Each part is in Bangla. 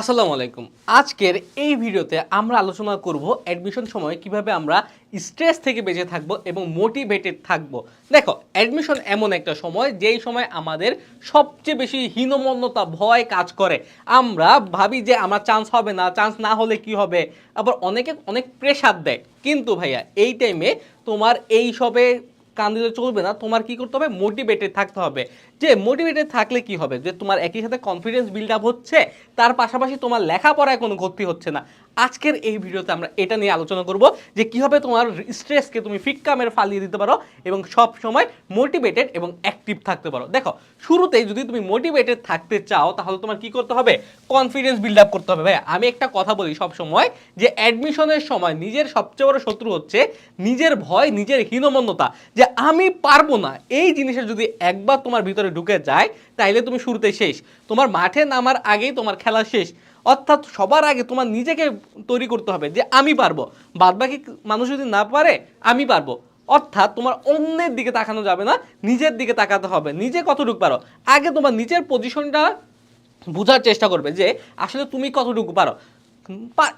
আসসালামু আলাইকুম। আজকের এই ভিডিওতে আমরা আলোচনা করব অ্যাডমিশন সময় কীভাবে আমরা স্ট্রেস থেকে বেঁচে থাকব এবং মোটিভেটেড থাকব। দেখো অ্যাডমিশন এমন একটা সময়, যেই সময় আমাদের সবচেয়ে বেশি হীনমন্যতা, ভয় কাজ করে। আমরা ভাবি যে আমার চান্স হবে না চান্স না হলে কি হবে? আবার অনেকে অনেক প্রেশার দেয়। কিন্তু ভাইয়া, এই টাইমে তোমার এই সবে কান দিলে চলবে না, তোমার কি করতে হবে? মোটিভেটেড থাকতে হবে। যে মোটিভেটেড থাকলে কি হবে? যে তোমার একই সাথে কনফিডেন্স বিল্ড আপ হচ্ছে, তার পাশাপাশি তোমার লেখাপড়ায় কোনো ক্ষতি হচ্ছে না। আজকের এই ভিডিওতে আমরা এটা নিয়ে আলোচনা করব যে কীভাবে তোমার স্ট্রেসকে তুমি ফিক্কা মেরে ফালিয়ে দিতে পারো এবং সব সময় মোটিভেটেড এবং অ্যাক্টিভ থাকতে পারো। দেখো, শুরুতেই যদি তুমি মোটিভেটেড থাকতে চাও, তাহলে তোমার কি করতে হবে? কনফিডেন্স বিল্ড আপ করতে হবে। ভাই আমি একটা কথা বলি সব সময় যে অ্যাডমিশনের সময় নিজের সবচেয়ে বড় শত্রু হচ্ছে নিজের ভয়, নিজের হীনমন্যতা। যে আমি পারব না। এই জিনিসের যদি একবার তোমার ভিতরে ঢুকে যায়, তাইলে তুমি শুরুতে শেষ। তোমার মাঠে নামার আগেই তোমার খেলা শেষ। অর্থাৎ সবার আগে তোমার নিজেকে তৈরি করতে হবে যে আমি পারব। বাদবাকি মানুষ যদি না পারে, আমি পারব। অর্থাৎ তোমার অন্যের দিকে তাকানো যাবে না, নিজের দিকে তাকাতে হবে। নিজে কতটুকু পারো? আগে তোমার নিজের পজিশনটা বোঝার চেষ্টা করবে যে আসলে তুমি কতটুকু পারো।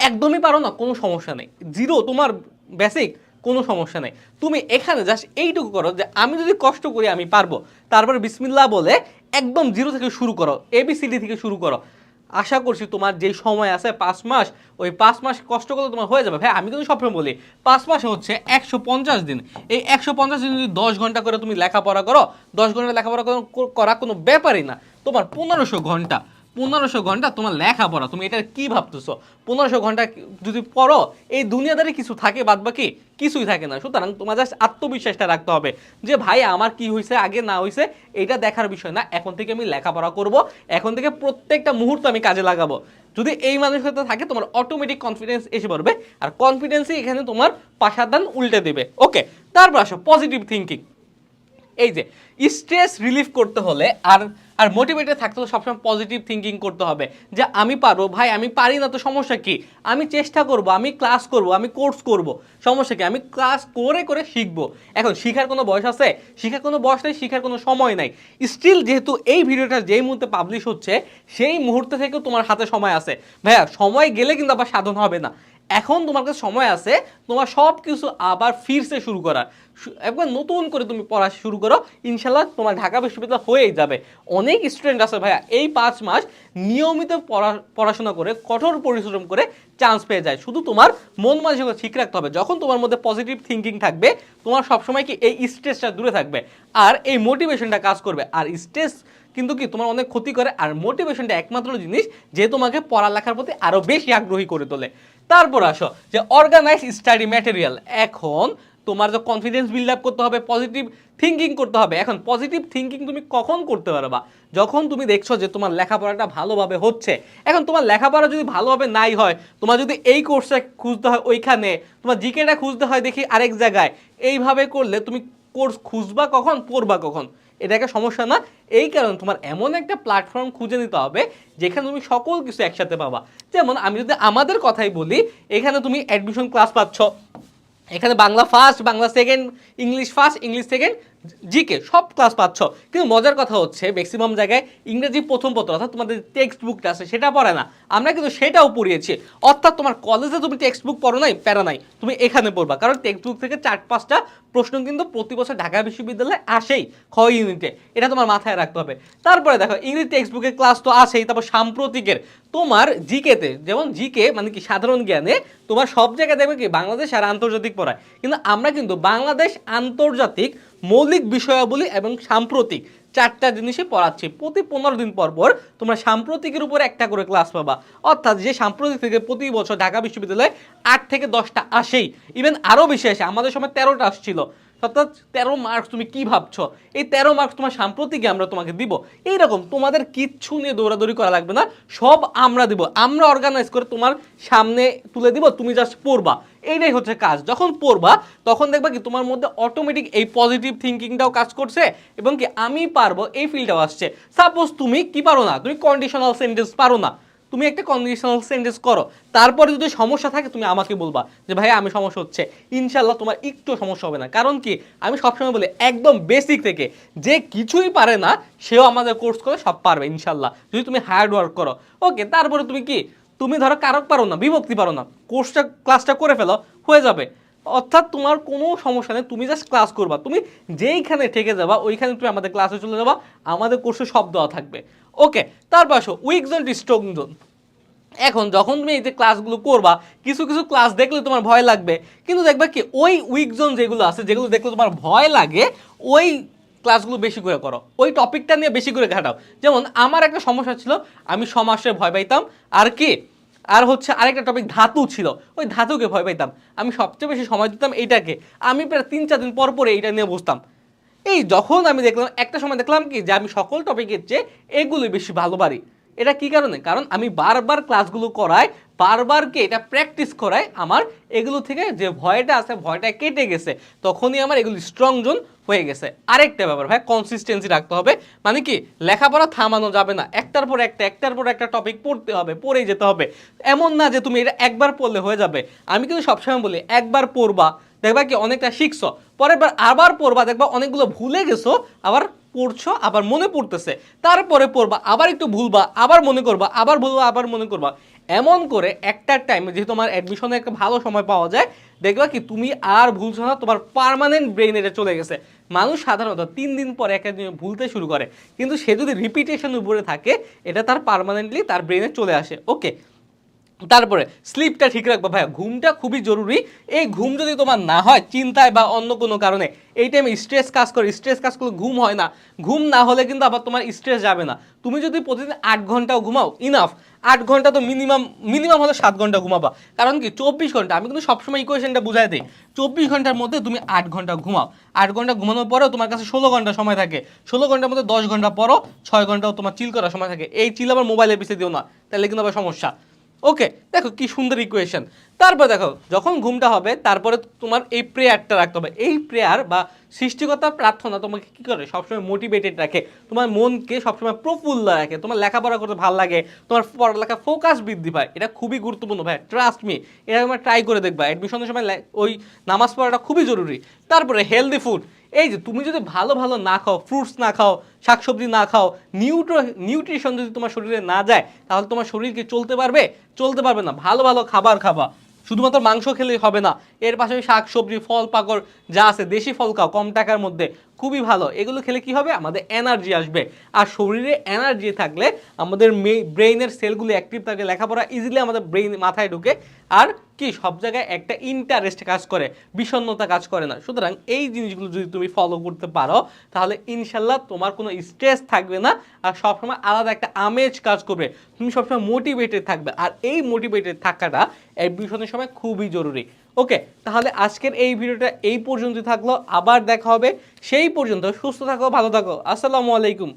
একদমই পারো না, কোনো সমস্যা নেই। জিরো তোমার বেসিক কোনো সমস্যা নেই। তুমি এখানে জাস্ট এইটুকু করো যে আমি যদি কষ্ট করি আমি পারব। তারপরে বিসমিল্লাহ বলে একদম জিরো থেকে শুরু করো এবিসিডি থেকে শুরু করো। আশা করছি তোমার যেই সময় আছে পাঁচ মাস, ওই পাঁচ মাস কষ্ট করলে তোমার হয়ে যাবে। ভাই, আমি কিন্তু সবসময় বলি, পাঁচ মাস হচ্ছে একশো পঞ্চাশ দিন। এই একশো পঞ্চাশ দিন যদি দশ ঘণ্টা করে তুমি লেখাপড়া করো, দশ ঘণ্টা লেখাপড়া করা কোনো ব্যাপারই না। তোমার পনেরোশো ঘণ্টা। পনেরোশো ঘণ্টা তোমার লেখাপড়া, তুমি এটা কি ভাবতেছো? পনেরোশো ঘণ্টা যদি পড়ো, এই দুনিয়াদারি কিছু থাকে বাদ বাকি কিছুই থাকে না। সুতরাং তোমার জাস্ট আত্মবিশ্বাসটা রাখতে হবে যে, ভাই, আমার কি হয়েছে আগে না হয়েছে এটা দেখার বিষয় না। এখন থেকে আমি লেখাপড়া করব, এখন থেকে প্রত্যেকটা মুহূর্ত আমি কাজে লাগাবো। যদি এই মানসিকতা থাকে, তোমার অটোমেটিক কনফিডেন্স এসে পড়বে, আর কনফিডেন্সই এখানে তোমার পাশাদান উল্টে দেবে। ওকে তারপর আসো পজিটিভ থিঙ্কিং এই যে স্ট্রেস রিলিফ করতে হলে আর আর মোটিভেটেড থাকতে হলে সবসময় পজিটিভ থিঙ্কিং করতে হবে। যে আমি পারব, ভাই, আমি পারি না তো সমস্যা কি? আমি চেষ্টা করব, আমি ক্লাস করব, আমি কোর্স করব। সমস্যা কি? আমি ক্লাস করে করে শিখব। এখন শিখার কোনো বয়স আছে? শিখার কোনো বয়স নেই, শিখার কোনো সময় নাই। স্টিল যেহেতু এই ভিডিওটা যেই মুহূর্তে পাবলিশ হচ্ছে, সেই মুহূর্তে থেকেও তোমার হাতে সময় আছে। ভাইয়া, সময় গেলে কিন্তু আবার সাধন হবে না। এখন তোমার কাছে সময় আছে, তোমার সব কিছু আবার ফিরতে শুরু করার। একবার নতুন করে তুমি পড়া শুরু করো ইনশাল্লাহ তোমার ঢাকা বিশ্ববিদ্যালয় হয়েই যাবে। অনেক স্টুডেন্ট আছে ভাইয়া, এই পাঁচ মাস নিয়মিত পড়া পড়াশোনা করে, কঠোর পরিশ্রম করে চান্স পেয়ে যায়। শুধু তোমার মন মানসিকতা ঠিক রাখতে হবে। যখন তোমার মধ্যে পজিটিভ থিঙ্কিং থাকবে, তোমার সবসময় কি এই স্ট্রেসটা দূরে থাকবে? আর এই মোটিভেশনটা কাজ করবে। আর স্ট্রেস কিন্তু কি, তোমার অনেক ক্ষতি করে। আর মোটিভেশনটা একমাত্র জিনিস যে তোমাকে পড়ালেখার প্রতি আরও বেশি আগ্রহী করে তোলে। তারপর আসো, যে অর্গানাইজ স্টাডি ম্যাটেরিয়াল এখন তোমার যে কনফিডেন্স বিল্ড আপ করতে হবে পজিটিভ থিঙ্কিং করতে হবে। এখন পজিটিভ থিঙ্কিং তুমি কখন করতে পারবা? যখন তুমি দেখছ যে তোমার লেখাপড়াটা ভালোভাবে হচ্ছে। এখন তোমার লেখাপড়া যদি ভালোভাবে নাই হয়, তোমার যদি এই কোর্সটা খুঁজতে হয় ওইখানে, তোমার জিকেটা খুঁজতে হয় দেখি আরেক জায়গায়। এইভাবে করলে তুমি কোর্স খুঁজবা কখন, পড়বা কখন? এটা একটা সমস্যা না। এই কারণ তোমার এমন একটা প্ল্যাটফর্ম খুঁজে নিতে হবে, যেখানে তুমি সকল কিছু একসাথে পাবা। যেমন আমি যদি আমাদের কথাই বলি, এখানে তুমি অ্যাডমিশন ক্লাস পাচ্ছ। এখানে Bangla first Bangla second English first English second G, সব ক্লাস পাচ্ছ। কিন্তু মজার কথা হচ্ছে ম্যাক্সিমাম জায়গায় ইংরেজি প্রথম পত্র, অর্থাৎ তোমাদের টেক্সট বুকটা আছে, সেটা পড়ে না। আমরা কিন্তু সেটাও পড়িয়েছি। অর্থাৎ তোমার কলেজে তুমি টেক্সট বুক পড়ো নাই, প্যারা নাই, তুমি এখানে পড়বা। কারণ টেক্সট বুক থেকে চার পাঁচটা প্রশ্ন কিন্তু প্রতি বছর ঢাকা বিশ্ববিদ্যালয়ে আসেই, খ ইউনিটে এটা তোমার মাথায় রাখতে হবে। তারপরে দেখো, ইংরেজি টেক্সট বুকের ক্লাস তো আছেই, তারপর সাম্প্রতিকের। তোমার জিকেতে, যেমন জিকে মানে কি সাধারণ জ্ঞানে, তোমার সব জায়গায় দেখবে কি বাংলাদেশ আর আন্তর্জাতিক পড়ায়। কিন্তু আমরা কিন্তু বাংলাদেশ আন্তর্জাতিক মৌলিক বিষয়াবলী এবং সাম্প্রতিক চারটা জিনিসই পড়াচ্ছি। প্রতি পনেরো দিন পর পর তোমরা সাম্প্রতিকের উপর একটা করে ক্লাস পাবা। অর্থাৎ যে সাম্প্রতিক থেকে প্রতি বছর ঢাকা বিশ্ববিদ্যালয়ে আট থেকে দশটা আসেই। ইভেন আরও বেশি আসে আমাদের সময় তেরোটা আসছিল। অর্থাৎ তেরো মার্কস তুমি কি ভাবছ? এই তেরো মার্কস তোমার সাম্প্রতিকে আমরা তোমাকে দিব। এইরকম তোমাদের কিচ্ছু নিয়ে দৌড়াদৌড়ি করা লাগবে না। সব আমরা দিব। আমরা অর্গানাইজ করে তোমার সামনে তুলে দিব, তুমি জাস্ট পড়বা। এইটাই হচ্ছে কাজ। যখন পড়বা, তখন দেখবা কি তোমার মধ্যে অটোমেটিক এই পজিটিভ থিঙ্কিংটাও কাজ করছে এবং কি আমি পারব, এই ফিলটাও আসছে। সাপোজ তুমি কি পারো না? তুমি কন্ডিশনাল সেন্টেন্স পারো না। তুমি একটা কন্ডিশনাল সেন্টেন্স করো। তারপরে যদি সমস্যা থাকে, তুমি আমাকে বলবা যে ভাই আমি সমস্যা হচ্ছে। ইনশাল্লাহ তোমার একটু সমস্যা হবে না। কারণ কি? আমি সবসময় বলি, একদম বেসিক থেকে। যে কিছুই পারে না, সেও আমাদের কোর্স করে সব পারবে ইনশাল্লাহ যদি তুমি হার্ড ওয়ার্ক করো। ওকে তারপরে তুমি কি? তুমি ধরো কারক পারো না, বিভক্তি পারো না। কোর্সটা ক্লাসটা করে ফেলো, হয়ে যাবে। অর্থাৎ তোমার কোনো সমস্যা নেই, তুমি জাস্ট ক্লাস করবা। তুমি যেইখানে থেকে যাবা, ওইখানে তুমি আমাদের ক্লাসে চলে যাবা। আমাদের কোর্সে সব দেওয়া থাকবে। ওকে তারপর আসো উইক জোন স্ট্রং জোন এখন যখন তুমি এই যে ক্লাসগুলো করবা, কিছু কিছু ক্লাস দেখলে তোমার ভয় লাগবে, কিন্তু দেখবে কি, ওই উইক জোন যেগুলো আছে, যেগুলো দেখলে তোমার ভয় লাগে, ওই ক্লাসগুলো বেশি করে করো। ওই টপিকটা নিয়ে বেশি করে ঘাটাও। যেমন, আমার একটা সমস্যা ছিল, আমি সমাসে ভয় পাইতাম, আর কি, আর হচ্ছে আরেকটা টপিক ধাতু ছিল, ওই ধাতুকে ভয় পাইতাম। আমি সবচেয়ে বেশি সময় দিতাম এইটাকে। আমি প্রায় তিন চার দিন পর পরে এইটা নিয়ে বুঝতাম এই যখন আমি দেখলাম, একটা সময় দেখলাম কি যে আমি সকল টপিকের চেয়ে এগুলোই বেশি ভালো পারি এটা কি কারণে? কারণ আমি বারবার ক্লাসগুলো করাই বারবারকে এটা প্র্যাকটিস করাই, আমার এগুলো থেকে যে ভয়টা আছে, ভয়টা কেটে গেছে, তখনই আমার এগুলো স্ট্রং জোন হয়ে গেছে। আরেকটা ব্যাপার ভাই কনসিস্টেন্সি রাখতে হবে। মানে কি, লেখাপড়া থামানো যাবে না। একটার পর একটা, একটার পর একটা টপিক পড়তে হবে, পড়েই যেতে হবে। এমন না যে তুমি এটা একবার পড়লে হয়ে যাবে। আমি কিন্তু সবসময় বলি, একবার পড়বা। দেখবা কি অনেকটা শিখছো বার আবার পড়বা, দেখবা অনেকগুলো ভুলে গেছো, আবার পড়ছো, আবার মনে পড়তেছে। তারপরে পড়বা, আবার একটু ভুলবা, আবার মনে করবা, আবার ভুলবা, আবার মনে করবা। এমন করে একটা টাইমে যেহেতু তোমার অ্যাডমিশনে একটা ভালো সময় পাওয়া যায়, দেখবা কি তুমি আর ভুলছো না, তোমার পারমানেন্ট ব্রেন এটা চলে গেছে। মানুষ সাধারণত তিন দিন পর একটা ভুলতে শুরু করে, কিন্তু সে যদি রিপিটেশন উপরে থাকে, এটা তার পারমানেন্টলি তার ব্রেনে চলে আসে। ওকে তারপরে স্লিপটা ঠিক রাখবা। ভাইয়া, ঘুমটা খুবই জরুরি। এই ঘুম যদি তোমার না হয়, চিন্তায় বা অন্য কোনো কারণে, এই টাইমে স্ট্রেস কাজ করে স্ট্রেস কাজ করলে ঘুম হয় না। ঘুম না হলে কিন্তু আবার তোমার স্ট্রেস যাবে না। তুমি যদি প্রতিদিন আট ঘন্টাও ঘুমাও ইনাফ আট ঘণ্টা তো মিনিমাম মিনিমাম হলে সাত ঘণ্টা ঘুমাবা। কারণ কি, চব্বিশ ঘণ্টা, আমি কিন্তু সবসময় ইকুয়েশনটা বুঝাই দিই। চব্বিশ ঘণ্টার মধ্যে তুমি আট ঘণ্টা ঘুমাও। আট ঘণ্টা ঘুমানোর পরেও তোমার কাছে ষোলো ঘণ্টা সময় থাকে। ষোলো ঘণ্টার মধ্যে দশ ঘণ্টা পরও ছয় ঘন্টাও তোমার চিল করার সময় থাকে। এই চিল আবার মোবাইলের পিছিয়ে দিও না। তাহলে কিন্তু আবার সমস্যা। ওকে, দেখো কি সুন্দর ইকুয়েশন তারপর দেখো, যখন ঘুমটা হবে, তারপরে তোমার এই প্রেয়ারটা রাখতে হবে। এই প্রেয়ার বা সৃষ্টিকর্তা প্রার্থনা তোমাকে কি করে? সবসময় মোটিভেটেড রাখে। তোমার মনকে সবসময় প্রফুল্ল রাখে। তোমার লেখাপড়া করতে ভালো লাগে। তোমার পড়ালেখা ফোকাস বৃদ্ধি পায়। এটা খুবই গুরুত্বপূর্ণ, ভাই। ট্রাস্ট মি এটা তোমরা ট্রাই করে দেখবা। অ্যাডমিশনের সময় ওই নামাজ পড়াটা খুবই জরুরি। তারপরে হেলদি ফুড এই যে তুমি যদি ভালো ভালো না খাও ফ্রুটস না খাও, শাকসবজি না খাও নিউট্র নিউট্রিশন যদি তোমার শরীরে না যায়, তাহলে তোমার শরীর কি চলতে পারবে? চলতে পারবে না। ভালো ভালো খাবার খাবা। শুধুমাত্র মাংস খেলেই হবে না। এর পাশাপাশি শাক সবজি ফল, পাকড় যা আছে, দেশি ফল খাও কম টাকার মধ্যে। খুবই ভালো। এগুলো খেলে কি হবে? আমাদের এনার্জি আসবে। আর শরীরে এনার্জি থাকলে আমাদের ব্রেইনের সেলগুলো অ্যাক্টিভ থাকে, লেখাপড়া ইজিলি আমাদের ব্রেইন মাথায় ঢুকে। আর কি, সব জায়গায় একটা ইন্টারেস্ট কাজ করে, বিষণ্ণতা কাজ করে না। সুতরাং এই জিনিসগুলো যদি তুমি ফলো করতে পারো, তাহলে ইনশাল্লাহ তোমার কোনো স্ট্রেস থাকবে না। আর সবসময় আলাদা একটা আমেজ কাজ করবে। তুমি সবসময় মোটিভেটেড থাকবে। আর এই মোটিভেটেড থাকাটা অ্যাডমিশনের সময় খুবই জরুরি। ওকে, তাহলে আজকের এই ভিডিওটা এই পর্যন্ত থাকল। আবার দেখা হবে সেই পর্যন্ত। সুস্থ থাকো, ভালো থাকো। আসসালামু আলাইকুম।